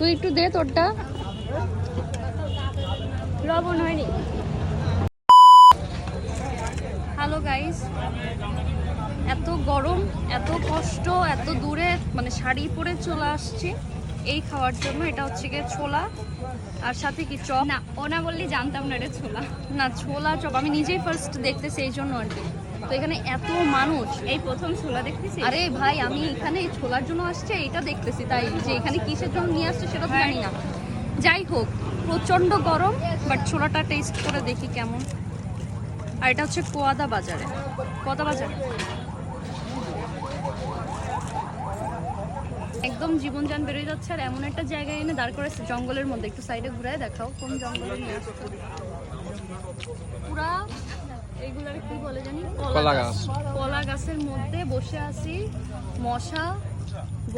তুই একটু দে তোরটা। লবণ হয়নি। হ্যালো গাইস এত গরম, এত কষ্ট, এত দূরে মানে শাড়ি পরে চলে আসছি। এই খাওয়ার জন্য এটা হচ্ছে গিয়ে ছোলা আর সাথে কি চপ? না ওনা বললে জানতাম না এটা ছোলা। না ছোলা চপ আমি নিজেই ফার্স্ট দেখতেছি এই জন্য আর কি। তো এখানে এত মানুষ। এই প্রথম ছোলা দেখতেছি আরে ভাই আমি এখানে এই ছোলার জন্য আসছে এটা দেখতেছি তাই যে এখানে কিসের জন্য নিয়ে আসছে সেটা তো জানি না। যাই হোক প্রচণ্ড গরম বাট ছোলাটা টেস্ট করে দেখি কেমন। আর এটা হচ্ছে কোয়াদা বাজারে। কোয়াদা বাজার? একদম জীবনযান বেরোয় যাচ্ছে আর এমন একটা জায়গায় এনে দাঁড় করেছে জঙ্গলের মধ্যে। একটু সাইডে ঘুরে দেখাও কোন জঙ্গলে নিয়ে আসছে পুরা এগুলার কি বলে জানি? কলা গাছ। কলা গাছের মধ্যে বসে আছি মশা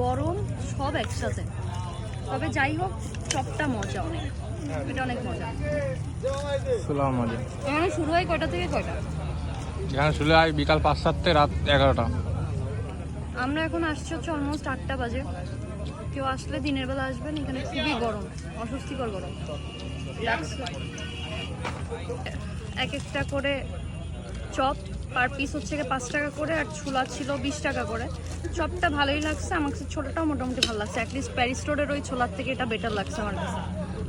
গরম সব একসাথে। তবে যাই হোক সবটা মজা অনেক। এটা অনেক মজা। এখানে শুরু হয় কয়টা থেকে কয়টা? এখানে শুরু হয় বিকাল পাঁচ সাতটা রাত এগারোটা। আমরা এখন আসছি হচ্ছে অলমোস্ট আটটা বাজে। কেউ আসলে দিনের বেলা আসবেন, এখানে খুবই গরম, অস্বস্তিকর গরম। এক একটা করে চপ, পার পিস হচ্ছে গিয়ে পাঁচ টাকা করে, আর ছোলা ছিল বিশ টাকা করে। চপটা ভালোই লাগছে, আমার কাছে ছোলাটাও মোটামুটি ভালো লাগছে। অ্যাটলিস্ট প্যারিস রোডের ওই ছোলার থেকে এটা বেটার লাগছে আমার কাছে।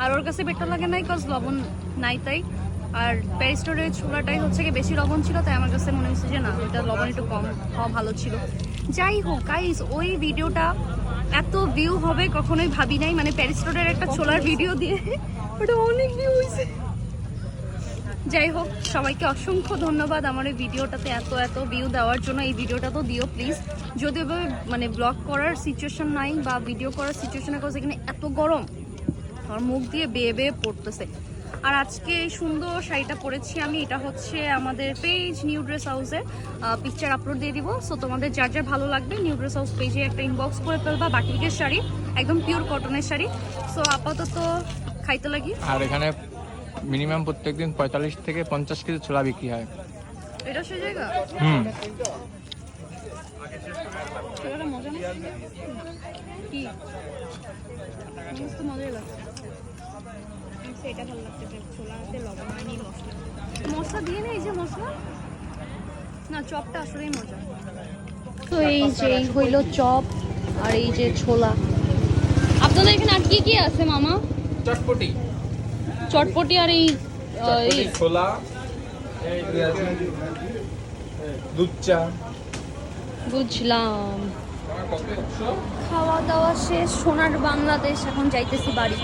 আর ওর কাছে বেটার লাগে নাই কজ লবণ নাই তাই। আর প্যারিস রোডের ছোলাটাই হচ্ছে গিয়ে বেশি লবণ ছিল, তাই আমার কাছে মনে হচ্ছে যে না, এটা লবণ একটু কম হওয়া ভালো ছিল। যাই হোক গাইস ওই ভিডিওটা এত ভিউ হবে কখনোই ভাবি নাই। মানে প্যারিস রোডের একটা ছোলার ভিডিও দিয়ে ওটা অনেক ভিউ হয়েছে। যাই হোক, সবাইকে অসংখ্য ধন্যবাদ আমার এই ভিডিওটাতে এত এত ভিউ দেওয়ার জন্য। এই ভিডিওটা তো দিও প্লিজ যদি এভাবে মানে ব্লগ করার সিচুয়েশন নাই বা ভিডিও করার সিচুয়েশনের কাছে এখানে এত গরম, আমার মুখ দিয়ে বেয়ে বেয়ে পড়তেছে। আর আজকে এই সুন্দর শাড়িটা পরেছি আমি। এটা হচ্ছে আমাদের পেজ নিউ ড্রেস হাউসে পিকচার আপলোড দিয়ে দিব। সো তোমাদের যার যা ভালো লাগবে নিউ ড্রেস হাউস পেজে একটা ইনবক্স করে ফেলবা। বাটিকের শাড়ি একদম পিওর কটনের শাড়ি। সো আপাতত খাইতে লাগি। আর এখানে মিনিমাম প্রত্যেকদিন পঁয়তাল্লিশ থেকে পঞ্চাশ কেজি ছোলা বিক্রি হয়। এটা সে জায়গা? হুম। ছোলাটা মজা না কি? মস্ত মজাই লাগছে। এটা ভালো লাগছে ছোলাতে লবণ হয়নি মশলা। মশলা দিয়ে না এই যে মশলা? না চপটা আসলেই মজা। তো এই যে এই হইল চপ আর এই যে ছোলা। আপনাদের এখানে আর কি কি আছে মামা? চটপটি। চটপটি আর এই এই ছোলা দুধ চা। বুঝলাম। খাওয়া দাওয়া শেষ সোনার বাংলাদেশ এখন যাইতেছি বাড়ি।